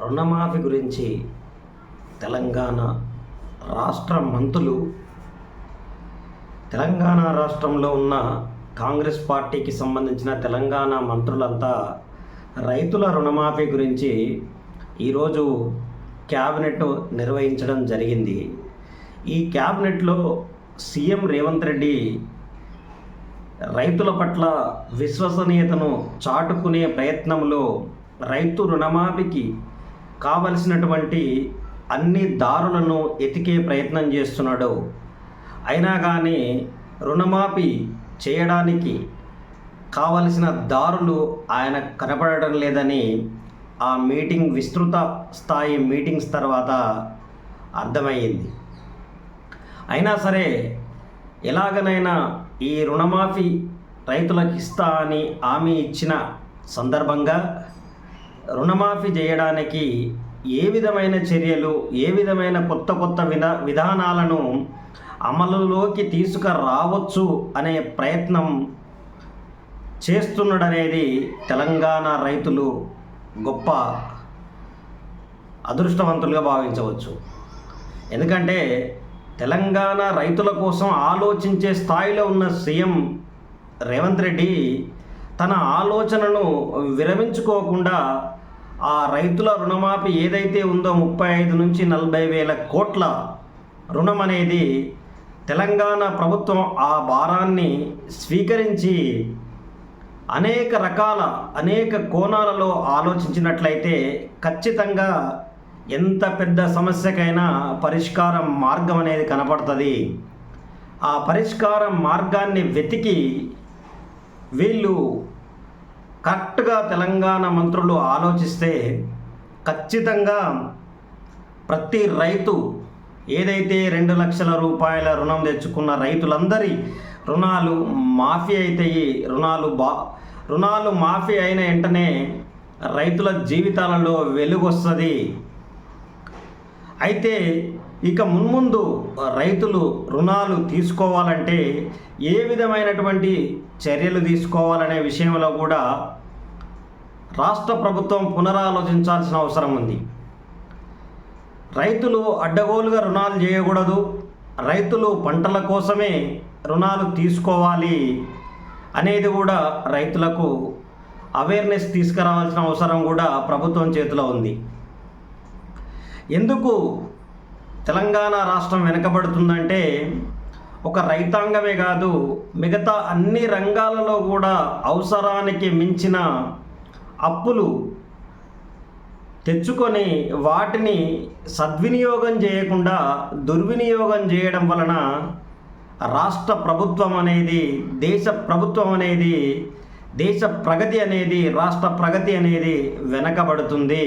రుణమాఫీ గురించి తెలంగాణ రాష్ట్ర మంత్రులు తెలంగాణ రాష్ట్రంలో ఉన్న కాంగ్రెస్ పార్టీకి సంబంధించిన తెలంగాణ మంత్రులంతా రైతుల రుణమాఫీ గురించి ఈరోజు క్యాబినెట్ నిర్వహించడం జరిగింది. ఈ క్యాబినెట్లో సీఎం రేవంత్ రెడ్డి రైతుల పట్ల విశ్వసనీయతను చాటుకునే ప్రయత్నంలో రైతు రుణమాఫీకి కావలసినటువంటి అన్ని దారులను ఎతికే ప్రయత్నం చేస్తున్నాడు. అయినా కానీ రుణమాఫీ చేయడానికి కావలసిన దారులు ఆయన కనపడడం లేదని ఆ మీటింగ్ విస్తృత స్థాయి మీటింగ్స్ తర్వాత అర్థమయ్యింది. అయినా సరే ఎలాగనైనా ఈ రుణమాఫీ రైతులకు ఇస్తా అని హామీ ఇచ్చిన సందర్భంగా రుణమాఫీ చేయడానికి ఏ విధమైన చర్యలు ఏ విధమైన కొత్త కొత్త విధా విధానాలను అమలులోకి తీసుకురావచ్చు అనే ప్రయత్నం చేస్తున్నాడనేది తెలంగాణ రైతులు గొప్ప అదృష్టవంతులుగా భావించవచ్చు. ఎందుకంటే తెలంగాణ రైతుల కోసం ఆలోచించే స్థాయిలో ఉన్న సీఎం రేవంత్ రెడ్డి తన ఆలోచనను విరమించుకోకుండా ఆ రైతుల రుణమాఫీ ఏదైతే ఉందో ముప్పై ఐదు నుంచి నలభై వేల కోట్ల రుణం అనేది తెలంగాణ ప్రభుత్వం ఆ భారాన్ని స్వీకరించి అనేక రకాల అనేక కోణాలలో ఆలోచించినట్లయితే ఖచ్చితంగా ఎంత పెద్ద సమస్యకైనా పరిష్కారం మార్గం అనేది కనపడుతుంది. ఆ పరిష్కారం మార్గాన్ని వెతికి వీళ్ళు కరెక్ట్గా తెలంగాణ మంత్రులు ఆలోచిస్తే ఖచ్చితంగా ప్రతి రైతు ఏదైతే రెండు లక్షల రూపాయల రుణం తెచ్చుకున్న రైతులందరి రుణాలు మాఫీ అవుతాయి రుణాలు బా రుణాలు మాఫీ అయిన వెంటనే రైతుల జీవితాలలో వెలుగొస్తుంది. అయితే ఇక మున్ముందు రైతులు రుణాలు తీసుకోవాలంటే ఏ విధమైనటువంటి చర్యలు తీసుకోవాలనే విషయంలో కూడా రాష్ట్ర ప్రభుత్వం పునరాలోచించాల్సిన అవసరం ఉంది. రైతులు అడ్డగోలుగా రుణాలు చేయకూడదు. రైతులు పంటల కోసమే రుణాలు తీసుకోవాలి అనేది కూడా రైతులకు అవేర్నెస్ తీసుకురావాల్సిన అవసరం కూడా ప్రభుత్వం చేతిలో ఉంది. ఎందుకు తెలంగాణ రాష్ట్రం వెనకబడుతుందంటే ఒక రైతాంగమే కాదు మిగతా అన్ని రంగాలలో కూడా అవసరానికి మించిన అప్పులు తెచ్చుకొని వాటిని సద్వినియోగం చేయకుండా దుర్వినియోగం చేయడం వలన రాష్ట్ర ప్రభుత్వం అనేది దేశ ప్రభుత్వం అనేది దేశ ప్రగతి అనేది రాష్ట్ర ప్రగతి అనేది వెనకబడుతుంది.